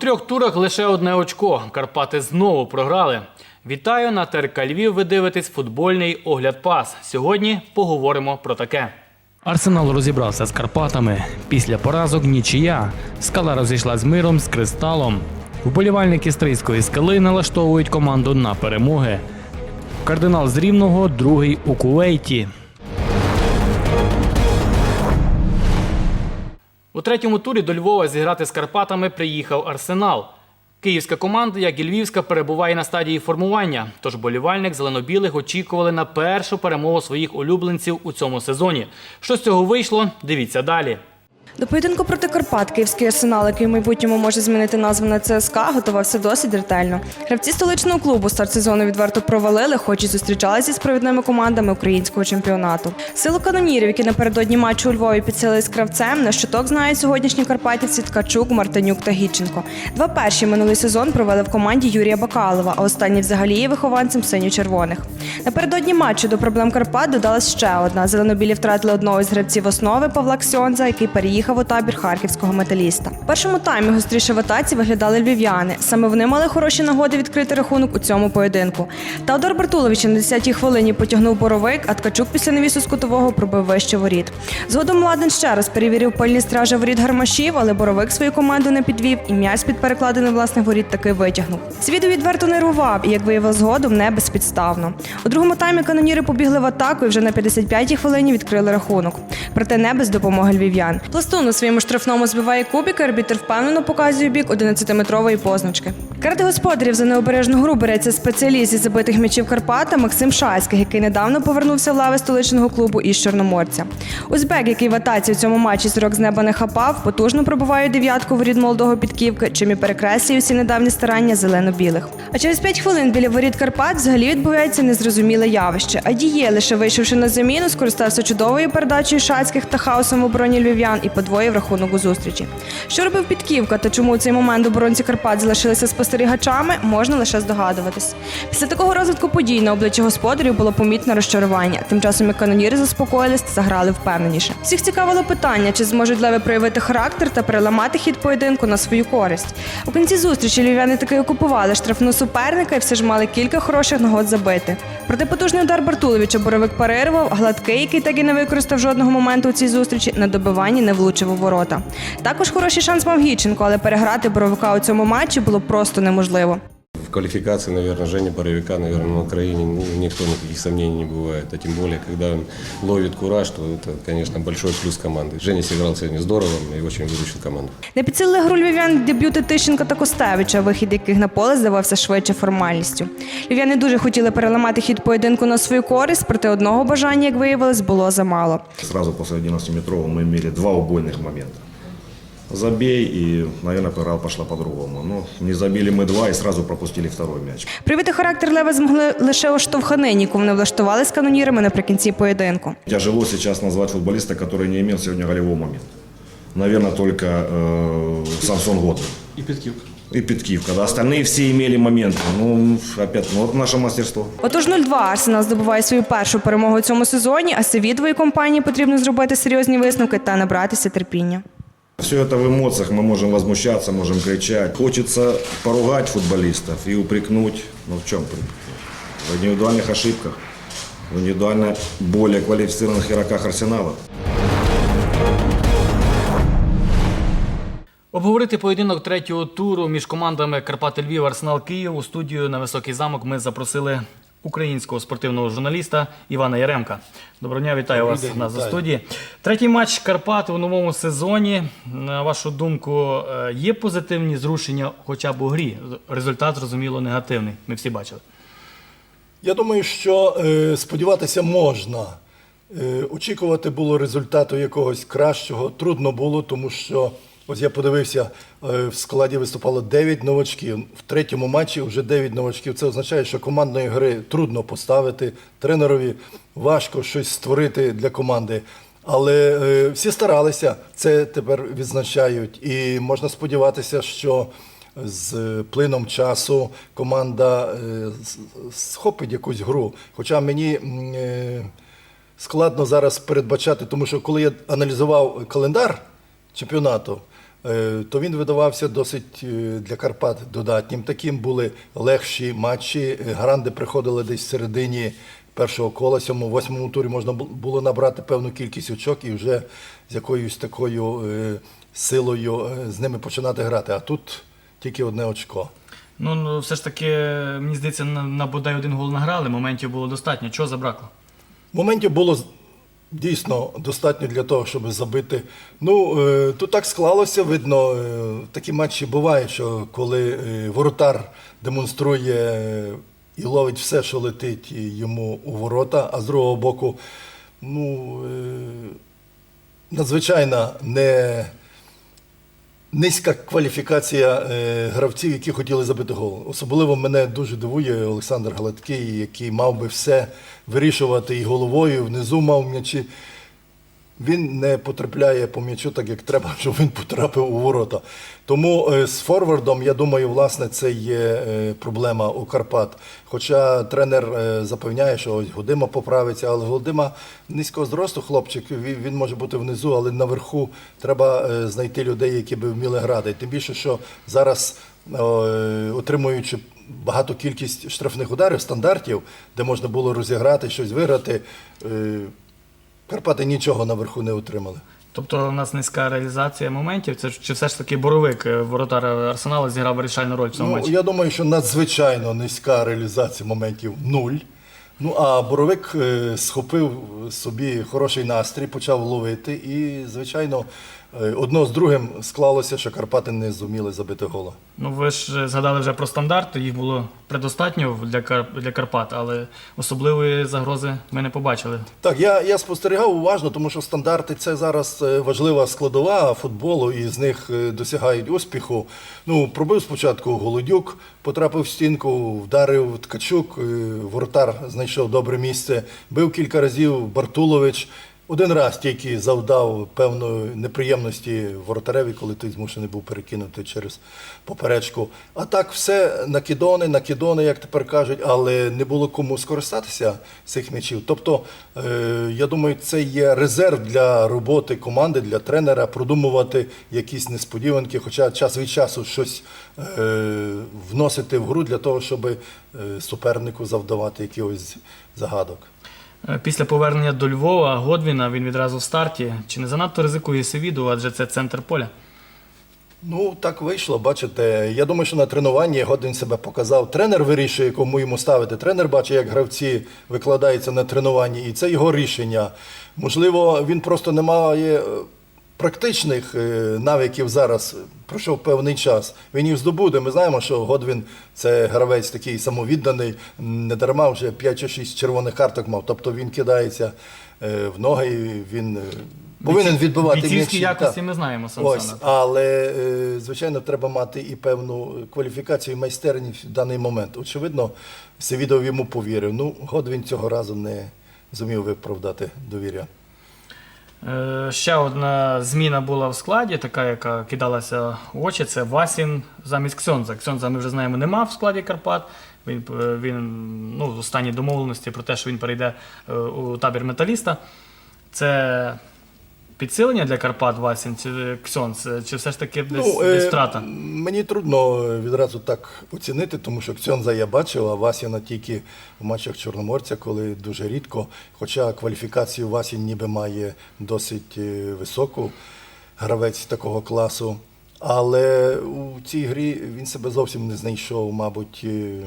Трьох турах лише одне очко. Карпати знову програли. Вітаю на ТРК Львів. Ви дивитесь футбольний огляд пас. Сьогодні поговоримо про таке. Арсенал розібрався з Карпатами. Після поразок нічия. Скала розійшла з миром з кристалом. Вболівальники стрийської скали налаштовують команду на перемоги. Кардинал з Рівного другий у Кувейті. У третьому турі до Львова зіграти з Карпатами приїхав Арсенал. Київська команда, як і Львівська, перебуває на стадії формування. Тож болівальник зеленобілих очікували на першу перемогу своїх улюбленців у цьому сезоні. Що з цього вийшло? Дивіться далі. До поєдинку проти Карпат київський арсенал, який в майбутньому може змінити назву на ЦСКА, готувався досить ретельно. Гравці столичного клубу старт сезону відверто провалили, хоч і зустрічалися з провідними командами українського чемпіонату. Силу канонірів, які напередодні матчу у Львові підсилили з кравцем, на щиток знають сьогоднішні карпатівці Ткачук, Мартинюк та Гідченко. Два перші минулий сезон провели в команді Юрія Бакалова, а останні взагалі є вихованцем синьо-червоних. Напередодні матчу до проблем Карпат додалась ще одна. Зеленобілі втратили одного із гравців основи Павла Ксьонза, який переїхав у табір харківського металіста. В першому таймі гостріше в атаці виглядали львів'яни. Саме вони мали хороші нагоди відкрити рахунок у цьому поєдинку. Теодор Бартулович на 10-й хвилині потягнув боровик, а Ткачук після навісу з кутового пробив вище воріт. Згодом Младен ще раз перевірив пильні стражі воріт гармашів, але боровик свою команду не підвів і м'яч під перекладини власних воріт таки витягнув. Свіду відверто нервував і, як виявив згодом, не безпідставно. У другому таймі каноніри побігли в атаку і вже на 55-й хвилині відкрили рахунок. Проте не без допомоги львів'ян. Пластун у своєму штрафному збиває кубик, арбітр впевнено показує бік 11-метрової позначки. Карти господарів за необережну гру береться спеціаліст із забитих м'ячів Карпата Максим Шайський, який недавно повернувся в лави столичного клубу із Чорноморця. Узбек, який в атаці в цьому матчі сирок з неба не хапав, потужно пробиває дев'ятку воріт молодого підківки, чим і перекреслює всі недавні старання зелено-білих. А через 5 хвилин біля воріт Карпат взагалі відбувається незрозуміле явище. А діє, лише вийшовши на заміну, скористався чудовою передачею шацьких та хаосом в обороні львів'ян і подвоїв рахунок у зустрічі. Що робив підківка та чому у цей момент оборонці Карпат залишилися спостерігачами, можна лише здогадуватись. Після такого розвитку подій на обличчі господарів було помітне розчарування. Тим часом як каноніри заспокоїлись та заграли впевненіше. Всіх цікавило питання, чи зможуть леви проявити характер та переламати хід поєдинку на свою користь. У кінці зустрічі львів'яни таки окупували штрафну суперника і все ж мали кілька хороших нагод забити. Проте потужний удар Бартуловича Боровик парирував, гладкий, який так і не використав жодного моменту у цій зустрічі, на добиванні не влучив у ворота. Також хороший шанс мав Гіченко, але переграти Боровика у цьому матчі було просто неможливо В квалификации, наверное, Женя Боровика, наверное, на Украине ну, никто никаких сомнений не бывает. А тем более, когда он ловит кураж, то это, конечно, большой плюс команды. Женя сыграл сегодня здорово и очень выручил команду. Не підсилили гру львів'ян дебюти Тищенка та Костевича, вихід яких на поле здавався швидше формальністю. Львів'яни дуже хотіли переламати хід поєдинку на свою користь, проте одного бажання, як виявилось, було замало. Сразу после 11-метрового мы имели два убойных момента. Забей, и, наверное, игра пошла по-другому. Ну, не забили мы два и сразу пропустили второй мяч. Привити характер Лева змогли лише у штовханині, яку вони влаштували з канонірами наприкінці поєдинку. Тяжело сейчас назвать футболиста, который не имел сегодня голевого момента. Наверное, только э, Самсон Годвин. І підківка. И Петкивка. Да. Остальные все имели моменты. Ну, опять, ну, вот наше мастерство. Отож 0-2 Арсенал здобуває свою першу перемогу у цьому сезоні, а Севідової компанії потрібно зробити серйозні висновки та набратися терпіння. Все это в эмоциях, мы можем возмущаться, можем кричать. Хочется поругать футболистов и упрекнуть. Ну в чем? В индивидуальных ошибках, в индивидуально более квалифицированных игроках Арсенала. Обговорити поєдинок третього туру між командами Карпати Львів, Арсенал Київ у студію на Високий замок ми запросили українського спортивного журналіста Івана Яремка. Доброго дня, вітаю вас день, за вітаю. студії. Третій матч Карпат у новому сезоні. На вашу думку, е, є позитивні зрушення хоча б у грі? Результат, зрозуміло, негативний. Ми всі бачили. Я думаю, що е, сподіватися можна. Е, очікувати було результату якогось кращого. Трудно було, тому що ось я подивився, е, в складі виступало 9 новачків. В третьому матчі вже 9 новачків. Це означає, що командної гри трудно поставити. Тренерові важко щось створити для команди. Але е, всі старалися, це тепер відзначають. І можна сподіватися, що з плином часу команда е, схопить якусь гру. Хоча мені складно зараз передбачати, тому що коли я аналізував календар чемпіонату, то він видавався досить е, для Карпат додатнім. Таким були легші матчі. Е, Гранди приходили десь в середині першого кола, сьомому, восьмому турі можна було набрати певну кількість очок і вже з якоюсь такою е, силою е, з ними починати грати. А тут тільки одне очко. Ну, ну все ж таки, мені здається, на, на бодай один гол награли, моментів було достатньо. Чого забракло? Моментів було дійсно достатньо для того, щоб забити. Ну, е, тут так склалося, видно, е, такі матчі бувають, що коли е, воротар демонструє і ловить все, що летить йому у ворота, а з другого боку, ну, надзвичайна не. Низька кваліфікація е, гравців, які хотіли забити гол. Особливо мене дуже дивує Олександр Галаткий, який мав би все вирішувати і головою, внизу мав м'ячі. Він не потрапляє по м'ячу так, як треба, щоб він потрапив у ворота. Тому е, з форвардом, я думаю, власне, це є е, проблема у Карпат. Хоча тренер е, запевняє, що ось Гудима поправиться, але Гудима низького зросту хлопчик, він, може бути внизу, але наверху треба знайти людей, які би вміли грати. Тим більше, що зараз, отримуючи багату кількість штрафних ударів, стандартів, де можна було розіграти, щось виграти. Карпати нічого наверху не отримали. Тобто у нас низька реалізація моментів. Це ж- чи все ж таки боровик, е, воротар Арсенала, зіграв вирішальну роль в цьому Ну, матчі? я думаю, що надзвичайно низька реалізація моментів нуль. Ну а Боровик е, схопив собі хороший настрій, почав ловити, і, звичайно, е, одно з другим склалося, що Карпати не зуміли забити гола. Ну ви ж е, згадали вже про стандарти, їх було предостатньо для, Кар... для Карпат, але особливої загрози ми не побачили. Так, я, я спостерігав уважно, тому що стандарти це зараз е, важлива складова футболу, і з них е, досягають успіху. Ну, пробив спочатку Голодюк, потрапив в стінку, вдарив Ткачук, е, воротар знайшов добре місце, бив кілька разів Бартулович. Один раз тільки завдав певної неприємності воротареві, коли той змушений був перекинути через поперечку. А так все накидони, накидони, як тепер кажуть, але не було кому скористатися цих м'ячів. Тобто, е, я думаю, це є резерв для роботи команди, для тренера, продумувати якісь несподіванки, хоча час від часу щось е, вносити в гру для того, щоб е, супернику завдавати якихось загадок. Е, Після повернення до Львова Годвіна він відразу в старті. Чи не занадто ризикує Севіду, адже це центр поля? Ну, так вийшло, бачите. Я думаю, що на тренуванні Годвін себе показав. Тренер вирішує, кому йому ставити. Тренер бачить, як гравці викладаються на тренуванні, і це його рішення. Можливо, він просто не має е, практичних е, навиків зараз. Пройшов певний час. Він їх здобуде. Ми знаємо, що Годвін це гравець такий самовідданий, не дарма вже 5 чи 6 червоних карток мав. Тобто він кидається е, в ноги, і він е, повинен відбивати м'ячі. якості ми знаємо, Сан Ось, але звичайно, треба мати і певну кваліфікацію, і майстерність в даний момент. Очевидно, Севідов йому повірив. Ну, Годвін цього разу не зумів виправдати довір'я. Е, Ще одна зміна була в складі, така, яка кидалася в очі. Це Васін замість Ксьонза. Ксьонза ми вже знаємо, нема в складі Карпат. Він, е, він ну, в останній домовленості про те, що він перейде е, у табір металіста. Це підсилення для Карпат Васін чи Е, чи все ж таки десь, е, десь втрата? Мені трудно відразу так оцінити, тому що Ксьонза я бачив, а Васіна тільки в матчах Чорноморця, коли дуже рідко. Хоча кваліфікацію Васін ніби має досить е, високу гравець такого класу. Але у цій грі він себе зовсім не знайшов, мабуть. е,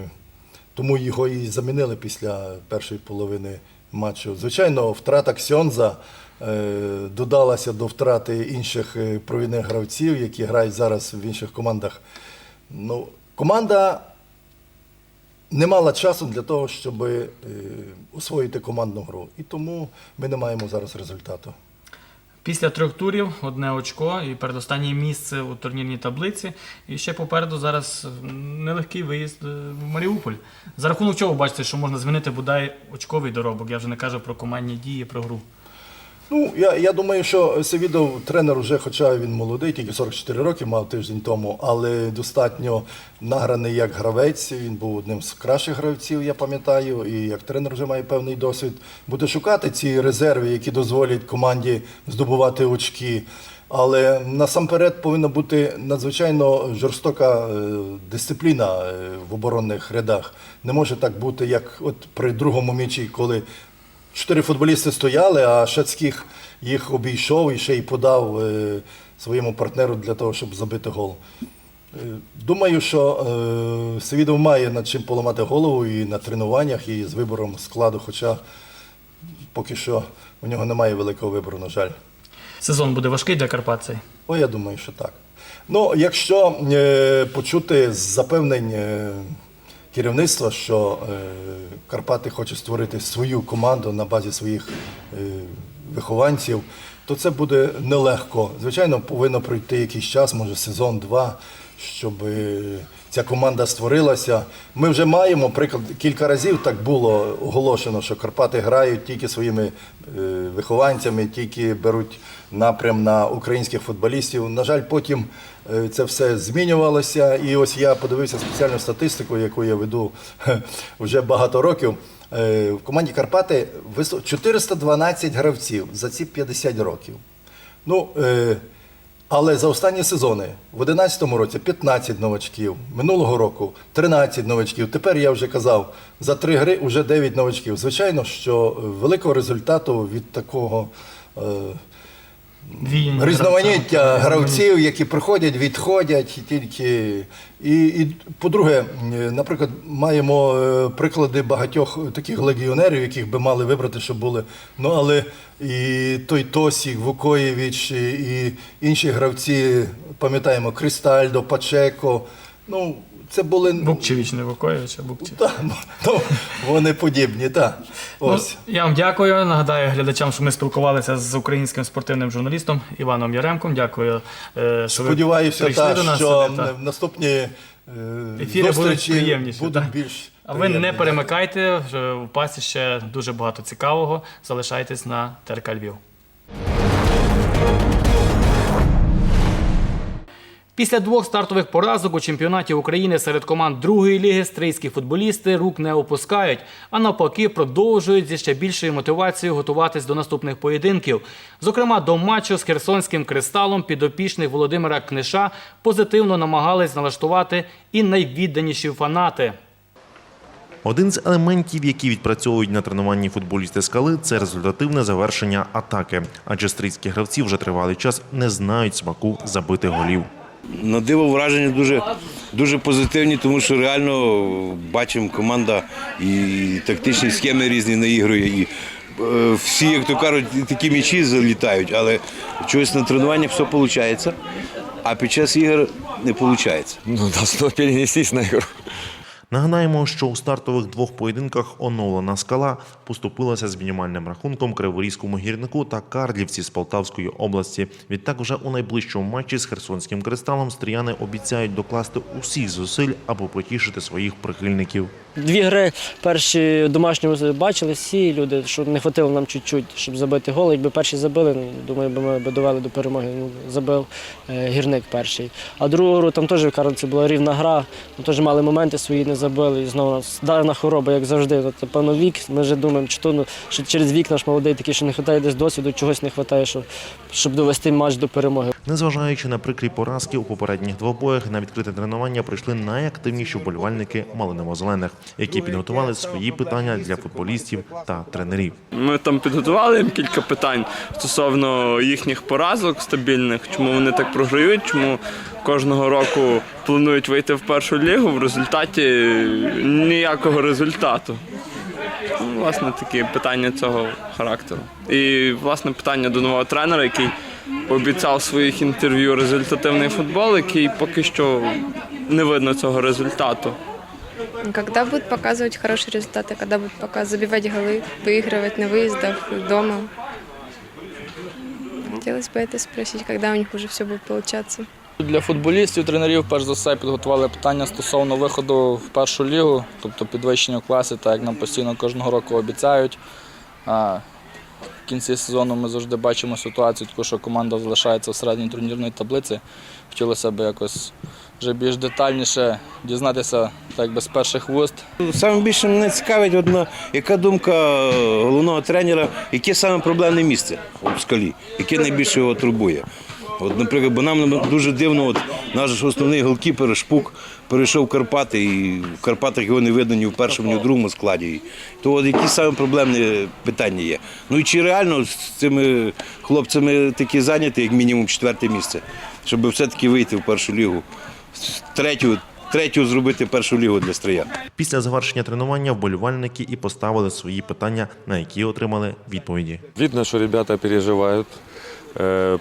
Тому його і замінили після першої половини матчу. Звичайно, втрата Ксьонза е, додалася до втрати інших е, провідних гравців, які грають зараз в інших командах. Ну, команда не мала часу для того, щоб е, освоїти командну гру. І тому ми не маємо зараз результату. Після трьох турів одне очко і передостаннє місце у турнірній таблиці. І ще попереду зараз нелегкий виїзд е, в Маріуполь. За рахунок чого бачите, що можна змінити бодай очковий доробок. Я вже не кажу про командні дії, про гру. Ну, я, я думаю, що Севідов тренер вже, хоча він молодий, тільки 44 роки мав тиждень тому, але достатньо награний як гравець. Він був одним з кращих гравців, я пам'ятаю, і як тренер вже має певний досвід. Буде шукати ці резерви, які дозволять команді здобувати очки. Але насамперед повинна бути надзвичайно жорстока е, дисципліна е, в оборонних рядах. Не може так бути, як от при другому м'ячі, коли чотири футболісти стояли, а Шацьких їх обійшов і ще й подав е, своєму партнеру для того, щоб забити гол. Е, Думаю, що е, Севідов має над чим поламати голову і на тренуваннях, і з вибором складу, хоча поки що у нього немає великого вибору, на жаль. Сезон буде важкий для Карпат. О, я думаю, що так. Ну, якщо е, почути з запевнень е, керівництва, що е, Карпати хоче створити свою команду на базі своїх е, вихованців, то це буде нелегко. Звичайно, повинно пройти якийсь час, може сезон-два, щоб е, ця команда створилася. Ми вже маємо приклад кілька разів так було оголошено, що Карпати грають тільки своїми е, вихованцями, тільки беруть напрям на українських футболістів. На жаль, потім е, це все змінювалося. І ось я подивився спеціальну статистику, яку я веду вже багато років. Е, В команді Карпати висо- 412 гравців за ці 50 років. Ну, але за останні сезони в 2011 році 15 новачків, минулого року 13 новачків. Тепер я вже казав, за три гри вже 9 новачків. Звичайно, що великого результату від такого е, Віяння різноманіття гравців, які приходять, відходять тільки. І, і по-друге, наприклад, маємо е, приклади багатьох таких легіонерів, яких би мали вибрати, щоб були. Ну але і той Тосік, Вукоєвич, і інші гравці, пам'ятаємо, Кристальдо, Пачеко. Ну, це були Букчевич, не Вукович, а Букчевич. Та, ну, вони подібні, так. Ось. Ну, я вам дякую. Нагадаю глядачам, що ми спілкувалися з українським спортивним журналістом Іваном Яремком. Дякую, е, що ви Сподіваюся, прийшли та, до нас. що сюди, та. наступні е, Ефіри будуть приємніші, будуть більш А ви не перемикайте, в пасі ще дуже багато цікавого. Залишайтесь на ТРК Львів. Після двох стартових поразок у чемпіонаті України серед команд другої ліги стрийські футболісти рук не опускають, а навпаки продовжують зі ще більшою мотивацією готуватись до наступних поєдинків. Зокрема, до матчу з херсонським кристалом підопічних Володимира Книша позитивно намагались налаштувати і найвідданіші фанати. Один з елементів, які відпрацьовують на тренуванні футболісти скали, це результативне завершення атаки. Адже стрійські гравці вже тривалий час не знають смаку забитих голів. На диво враження дуже, дуже позитивні, тому що реально бачимо, команда і тактичні схеми різні наігрує. І е, всі, як то кажуть, такі м'ячі залітають, але чогось на тренуваннях все виходить, а під час ігор не виходить. Ну, должно перенестись на игру. Нагадаємо, що у стартових двох поєдинках оновлена скала поступилася з мінімальним рахунком Криворізькому гірнику та Карлівці з Полтавської області. Відтак, вже у найближчому матчі з Херсонським кристалом стріяни обіцяють докласти усіх зусиль, аби потішити своїх прихильників. Дві гри перші домашні бачили всі люди, що не хватило нам чуть-чуть, щоб забити гол. Якби перші забили, ну, думаю, би ми довели до перемоги. Ну, забив е, гірник перший. А другу гру там теж в Карлиці була рівна гра, ми теж мали моменти свої, не забили. І знову нас дарна хвороба, як завжди. Ну, От, певно, вік. Ми вже думаємо, чи то ну, що через вік наш молодий такий, що не вистачає десь досвіду, чогось не вистачає, щоб, щоб довести матч до перемоги. Незважаючи на прикрі поразки у попередніх двобоях, на відкрите тренування прийшли найактивніші вболівальники малиново-зелених, які підготували свої питання для футболістів та тренерів. Ми там підготували їм кілька питань стосовно їхніх поразок стабільних, чому вони так програють, чому кожного року планують вийти в першу лігу, в результаті ніякого результату. Ну, Власне, такі питання цього характеру. І власне питання до нового тренера, який обіцяв своїх інтерв'ю результативний футбол, який поки що не видно цього результату. Когда будут показывать хорошие результаты, когда будут пока забивать голы, выигрывать на выездах, дома. Хотелось бы это спросить, когда у них уже все будет получаться. Для футболістів, тренерів, перш за все, підготували питання стосовно виходу в першу лігу, тобто підвищення класи, так як нам постійно кожного року обіцяють. В кінці сезону ми завжди бачимо ситуацію, таку, що команда залишається в середній турнірної таблиці. Хотілося б якось вже більш детальніше дізнатися так би з перших вуст. Саме більше мене цікавить одна, яка думка е, головного тренера, яке саме проблемне місце в скалі, яке найбільше його турбує. От, наприклад, бо нам дуже дивно, от наш основний голкіпер Шпук перейшов в Карпати, і в Карпатах його не видно ні в першому, ні в другому складі. То от які саме проблемні питання є? Ну і чи реально з цими хлопцями такі зайняті, як мінімум, четверте місце, щоб все-таки вийти в першу лігу, третю, третю зробити першу лігу для Стрия. Після завершення тренування вболівальники і поставили свої питання, на які отримали відповіді. Видно, что ребята переживают, э,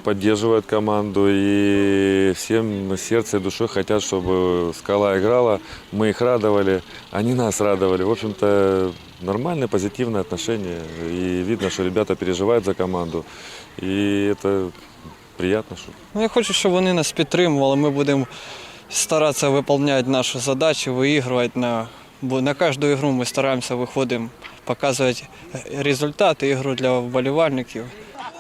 поддерживают команду и всем сердцем и душой хотят, чтобы «Скала» играла. Мы их радовали, они нас радовали. В общем-то, нормальное, позитивное отношение. И видно, что ребята переживают за команду. И это приятно, что Ну, я хочу, щоб вони нас підтримували. Ми будемо старатися виконувати наші задачі, виігрувати на бо на кожну ігру ми стараємося виходимо, показувати результати, ігру для вболівальників.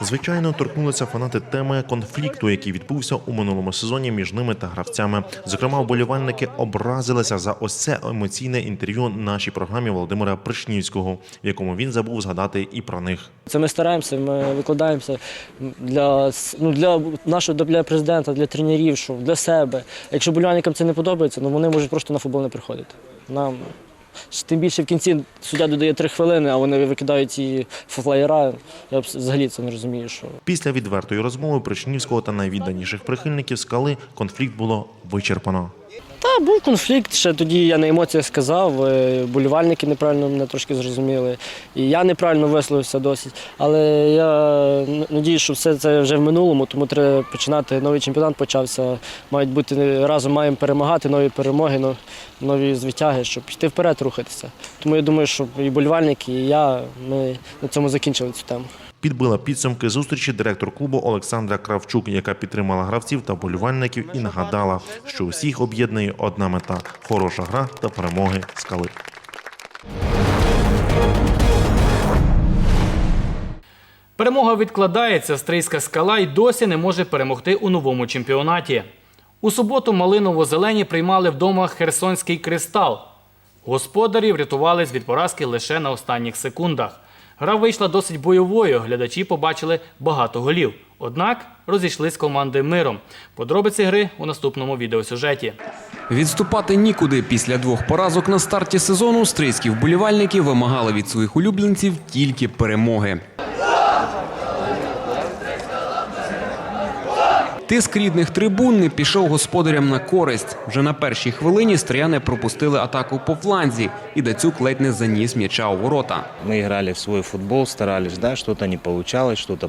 Звичайно, торкнулися фанати теми конфлікту, який відбувся у минулому сезоні між ними та гравцями. Зокрема, вболівальники образилися за ось це емоційне інтерв'ю нашій програмі Володимира Пришнівського, в якому він забув згадати і про них. Це ми стараємося, ми викладаємося для, ну, для нашого для президента, для тренерів, що для себе. Якщо болівальникам це не подобається, ну вони можуть просто на футбол не приходити. Нам тим більше в кінці суддя додає три хвилини, а вони викидають ці флаєра. Я взагалі це не розумію. Що Після відвертої розмови Причнівського та найвідданіших прихильників скали конфлікт було вичерпано. Та був конфлікт. Ще тоді я на емоціях сказав. е, Болівальники неправильно мене трошки зрозуміли. І я неправильно висловився досить. Але я надіюсь, що все це вже в минулому, тому треба починати. Новий чемпіонат почався. Мають бути разом маємо перемагати, нові перемоги, нові звитяги, щоб йти вперед рухатися. Тому я думаю, що і болівальники, і я ми на цьому закінчили цю тему. Підбила підсумки зустрічі директор клубу Олександра Кравчук, яка підтримала гравців та болівальників і нагадала, що усіх об'єднує одна мета хороша гра та перемоги скали. Перемога відкладається. Стрийська скала й досі не може перемогти у новому чемпіонаті. У суботу малиново-зелені приймали вдома Херсонський кристал. Господарі врятувались від поразки лише на останніх секундах. Гра вийшла досить бойовою. Глядачі побачили багато голів. Однак розійшлись команди миром. Подробиці гри у наступному відеосюжеті. Відступати нікуди після двох поразок на старті сезону стрийські вболівальники вимагали від своїх улюбленців тільки перемоги. Тиск рідних трибун не пішов господарям на користь. Вже на першій хвилині стріяни пропустили атаку по фланзі, і Дацюк ледь не заніс м'яча у ворота. Ми грали в свій футбол, старались, да, что-то не вийшло, что-то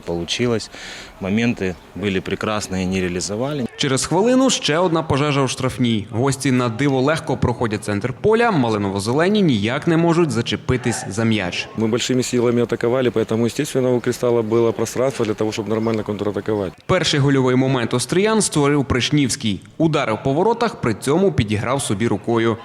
получилось. Моменты были прекрасные, не реализовали. Через хвилину ще одна пожежа у штрафній. Гості на диво легко проходять центр поля, малиново-зелені ніяк не можуть зачепитись за м'яч. мы большими силами атаковали, поэтому, естественно, у «Кристалла» было пространство для того, чтобы нормально контратаковать. Перший гольовий момент Остриян створив Пришнівський. Ударив по воротах, при цьому підіграв собі рукою.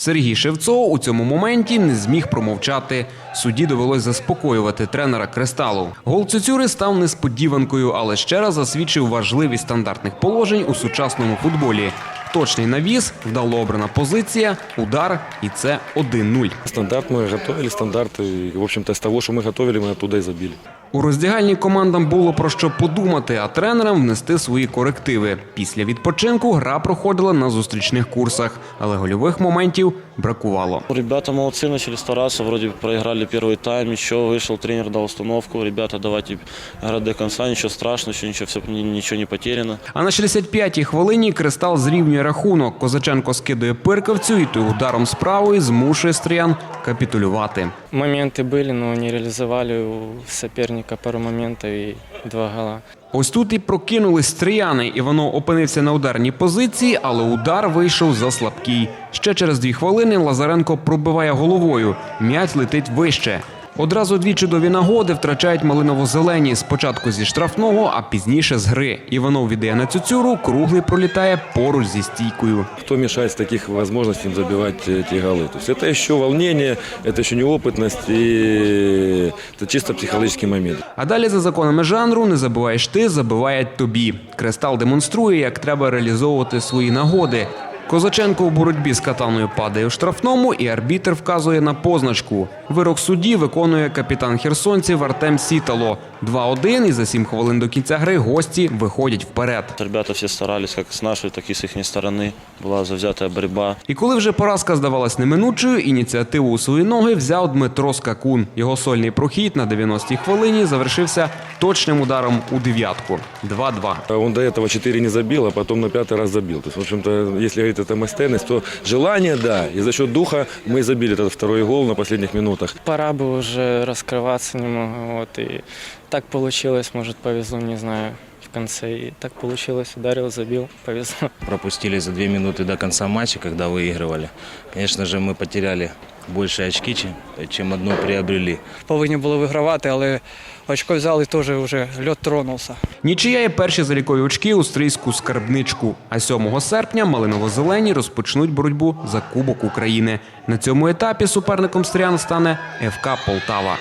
Сергій Шевцов у цьому моменті не зміг промовчати. Судді довелось заспокоювати тренера Кристалу. Гол Цюцюри став несподіванкою, але ще раз засвідчив важливість стандартних положень у сучасному футболі. Точний навіс, вдало обрана позиція, удар, і це 1-0. Стандарт мы готовили, стандарт, и, в общем-то, из того, что мы готовили, мы оттуда и забили. У роздягальні командам було про що подумати, а тренерам внести свої корективи. Після відпочинку гра проходила на зустрічних курсах, але гольових моментів бракувало. Ребята молодцы, начали стараться, вроде проиграли первый тайм, еще вышел тренер, дал установку, ребята, давайте играть до конца, ничего страшного, еще ничего, все, ничего не потеряно. А на 65-й хвилині кристал зрівнює рахунок. Козаченко скидує пиркавцю і той ударом з правої змушує стріян капітулювати. Моменты были, но не реализовали у соперника пару моментов и два гола. Ось тут і прокинулись стріяни. воно опинився на ударній позиції, але удар вийшов за слабкий. Ще через дві хвилини Лазаренко пробиває головою. М'ять летить вище. Одразу дві чудові нагоди втрачають малиново-зелені. Спочатку зі штрафного, а пізніше з гри. Іванов віддає на цюцюру, круглий пролітає поруч зі стійкою. Кто мешает с таких возможностей им забивать эти голы? То есть это еще волнение, это еще неопытность и это чисто психологический момент. А далі за законами жанру не забуваєш ти, забивають тобі. Кристал демонструє, як треба реалізовувати свої нагоди. Козаченко у боротьбі з катаною падає у штрафному, і арбітр вказує на позначку. Вирок судді виконує капітан херсонців Артем Сітало. 2-1 і за 7 хвилин до кінця гри гості виходять вперед. Ребята все старались, как с нашей, так и с их стороны. Была завзятая борьба. І коли вже поразка здавалась неминучою, ініціативу у свої ноги взяв Дмитро Скакун. Його сольний прохід на 90-й хвилині завершився точним ударом у дев'ятку. 2-2. Он до этого 4 не забил, а потом на пятый раз забил. То есть, в общем-то, если говорить это мастерность, то желание, да, и за счет духа мы и забили этот второй гол на последних минутах. Пора бы уже раскрываться немного. Вот, и так получилось, может, повезло, не знаю, в конце. И так получилось, ударил, забил, повезло. Пропустили за две минуты до конца матча, когда выигрывали. Конечно же, мы потеряли больше очки, чем, чем одно приобрели. Повинні були вигравати, але очко взяли теж вже льот тронувся. Нічия є перші залікові очки у стрийську скарбничку. А 7 серпня малиново-зелені розпочнуть боротьбу за Кубок України. На цьому етапі суперником стріян стане ФК Полтава.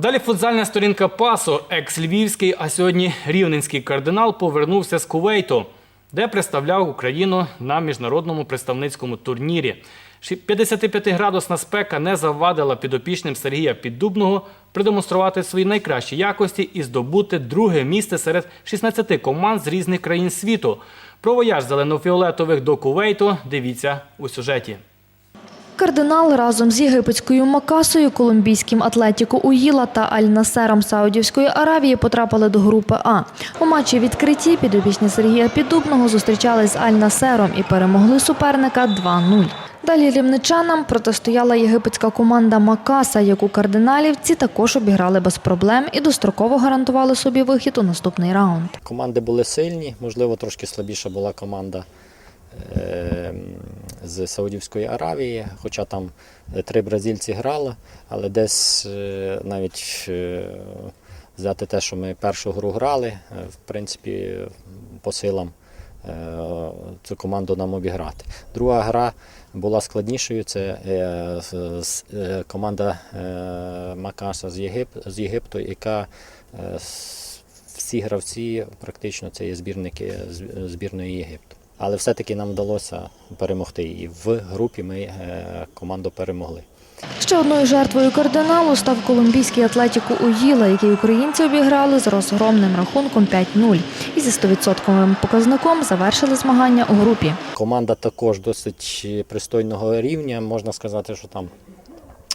Далі футзальна сторінка пасу. Екс-львівський, а сьогодні рівненський кардинал повернувся з Кувейту, де представляв Україну на міжнародному представницькому турнірі. 55-градусна спека не завадила підопічним Сергія Піддубного продемонструвати свої найкращі якості і здобути друге місце серед 16 команд з різних країн світу. Про вояж зелено-фіолетових до Кувейту дивіться у сюжеті. Кардинал разом з єгипетською Макасою, колумбійським Атлетіко Уїла та Аль-Насером Саудівської Аравії потрапили до групи А. У матчі відкритті підопічні Сергія Піддубного зустрічались з Аль-Насером і перемогли суперника 2-0. Далі рівничанам протистояла єгипетська команда Макаса, яку кардиналівці також обіграли без проблем і достроково гарантували собі вихід у наступний раунд. Команди були сильні, можливо, трошки слабіша була команда е, з Саудівської Аравії, хоча там е, три бразильці грали, але десь е, навіть е, взяти те, що ми першу гру грали, в принципі, по силам цю команду нам обіграти. Друга гра була складнішою. Це команда Макаса з, Єгип, з Єгипту, яка всі гравці практично це є збірники збірної Єгипту. Але все-таки нам вдалося перемогти. І в групі ми е, команду перемогли. Ще одною жертвою кардиналу став колумбійський атлетіку Уїла, який українці обіграли з розгромним рахунком 5-0. І зі 100% показником завершили змагання у групі. Команда також досить пристойного рівня. Можна сказати, що там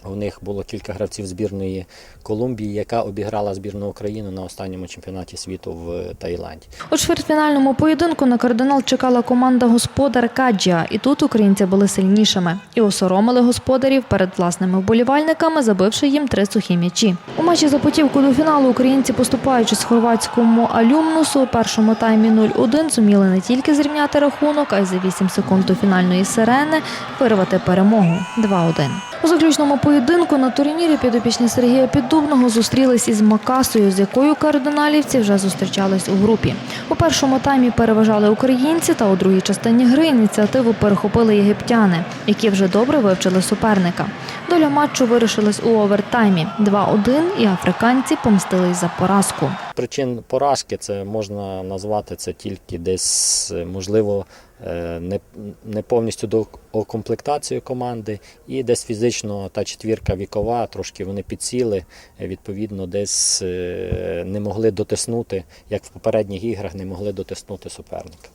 у них було кілька гравців збірної Колумбії, яка обіграла збірну України на останньому чемпіонаті світу в Таїланді. У чвертьфінальному поєдинку на кардинал чекала команда господар Каджіа, і тут українці були сильнішими і осоромили господарів перед власними вболівальниками, забивши їм три сухі м'ячі. У матчі за путівку до фіналу українці, поступаючись хорватському алюмнусу у першому таймі 0-1, зуміли не тільки зрівняти рахунок, а й за 8 секунд до фінальної сирени вирвати перемогу 2-1. У заключному поєдинку на турнірі підопічні Сергія Піддубного зустрілись із Макасою, з якою кардиналівці вже зустрічались у групі. У першому таймі переважали українці, та у другій частині гри ініціативу перехопили єгиптяни, які вже добре вивчили суперника. Доля матчу вирішилась у овертаймі 2-1, і африканці помстились за поразку. Причин поразки це можна назвати це тільки десь, е, можливо, не, не повністю до окомплектації команди, і десь фізично та четвірка вікова, трошки вони підсіли, е, відповідно, десь е, не могли дотиснути, як в попередніх іграх, не могли дотиснути суперника.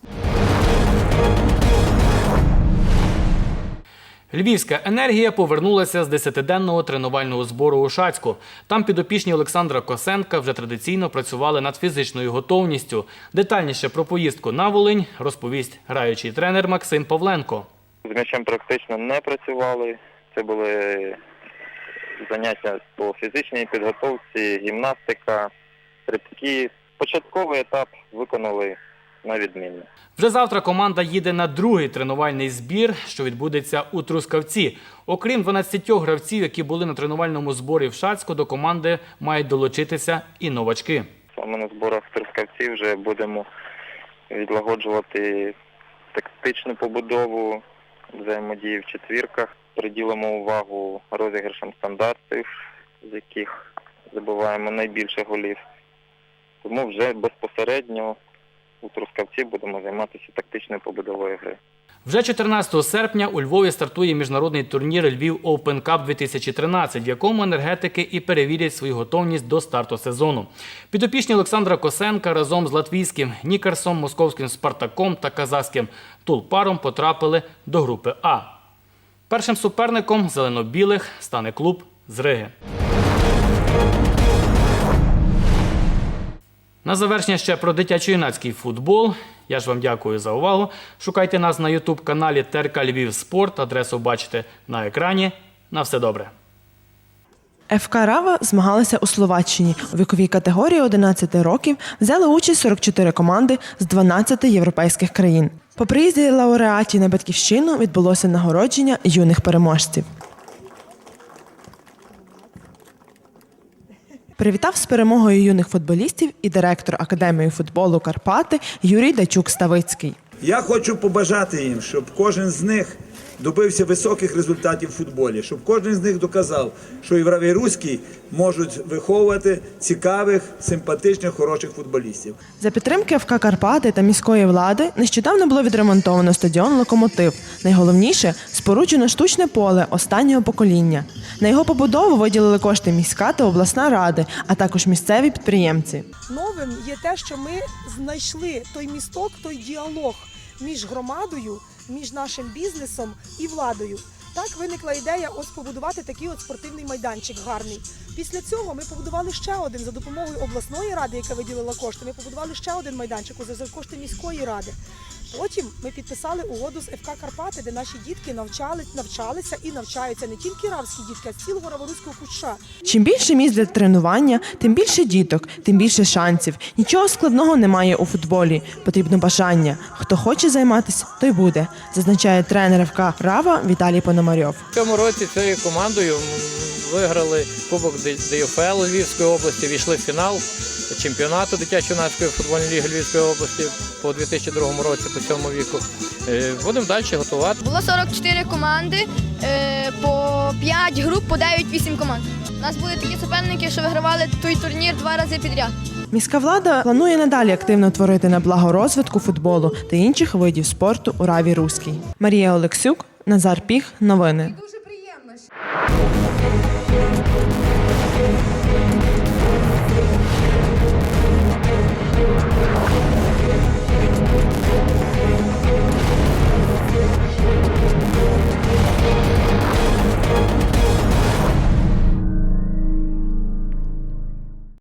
Львівська енергія повернулася з 10-денного тренувального збору у Шацьку. Там підопічні Олександра Косенка вже традиційно працювали над фізичною готовністю. Детальніше про поїздку на Волинь розповість граючий тренер Максим Павленко. З м'ячем практично не працювали. Це були заняття по фізичній підготовці, гімнастика, стрибки. Початковий етап виконали на відмінно. Вже завтра команда їде на другий тренувальний збір, що відбудеться у Трускавці. Окрім 12 гравців, які були на тренувальному зборі в Шацьку, до команди мають долучитися і новачки. Саме на зборах в Трускавці вже будемо відлагоджувати тактичну побудову, взаємодії в четвірках. Приділимо увагу розіграшам стандартів, з яких забиваємо найбільше голів. Тому вже безпосередньо у Трускавці будемо займатися тактичною побудовою гри. Вже 14 серпня у Львові стартує міжнародний турнір Львів Open Cup 2013, в якому енергетики і перевірять свою готовність до старту сезону. Підопічні Олександра Косенка разом з латвійським Нікерсом, московським Спартаком та казахським Тулпаром потрапили до групи А. Першим суперником зелено-білих стане клуб з Риги. На завершення ще про дитячо-юнацький футбол. Я ж вам дякую за увагу. Шукайте нас на Ютуб каналі Терка Львів Спорт. Адресу бачите на екрані. На все добре. ФК Рава змагалася у Словаччині. У віковій категорії 11 років взяли участь 44 команди з 12 європейських країн. По приїзді лауреатів на батьківщину відбулося нагородження юних переможців. Привітав з перемогою юних футболістів і директор Академії футболу Карпати Юрій Дачук-Ставицький. Я хочу побажати їм, щоб кожен з них добився високих результатів в футболі, щоб кожен з них доказав, що і в Раві Руській можуть виховувати цікавих, симпатичних, хороших футболістів. За підтримки ФК Карпати та міської влади нещодавно було відремонтовано стадіон Локомотив. Найголовніше споруджено штучне поле останнього покоління. На його побудову виділили кошти міська та обласна ради, а також місцеві підприємці. Новим є те, що ми знайшли той місток, той діалог між громадою, між нашим бізнесом і владою. Так виникла ідея ось побудувати такий от спортивний майданчик гарний. Після цього ми побудували ще один за допомогою обласної ради, яка виділила кошти. Ми побудували ще один майданчик за кошти міської ради. Потім ми підписали угоду з ФК Карпати, де наші дітки навчали, навчалися і навчаються не тільки равські дітки, а з цілого Раворуського куща. Чим більше місць для тренування, тим більше діток, тим більше шансів. Нічого складного немає у футболі. Потрібно бажання. Хто хоче займатися, той буде, зазначає тренер ФК Рава Віталій Пономарьов. В цьому році цією командою виграли Кубок ДЮФЛ Львівської області, війшли в фінал чемпіонату дитячо-юнацької футбольної ліги Львівської області по 2002 році по цьому віку. Е, Будемо далі готувати. Було 44 команди, е, по 5 груп, по 9-8 команд. У нас були такі суперники, що вигравали той турнір два рази підряд. Міська влада планує надалі активно творити на благо розвитку футболу та інших видів спорту у Раві Руській. Марія Олексюк, Назар Піх. Новини.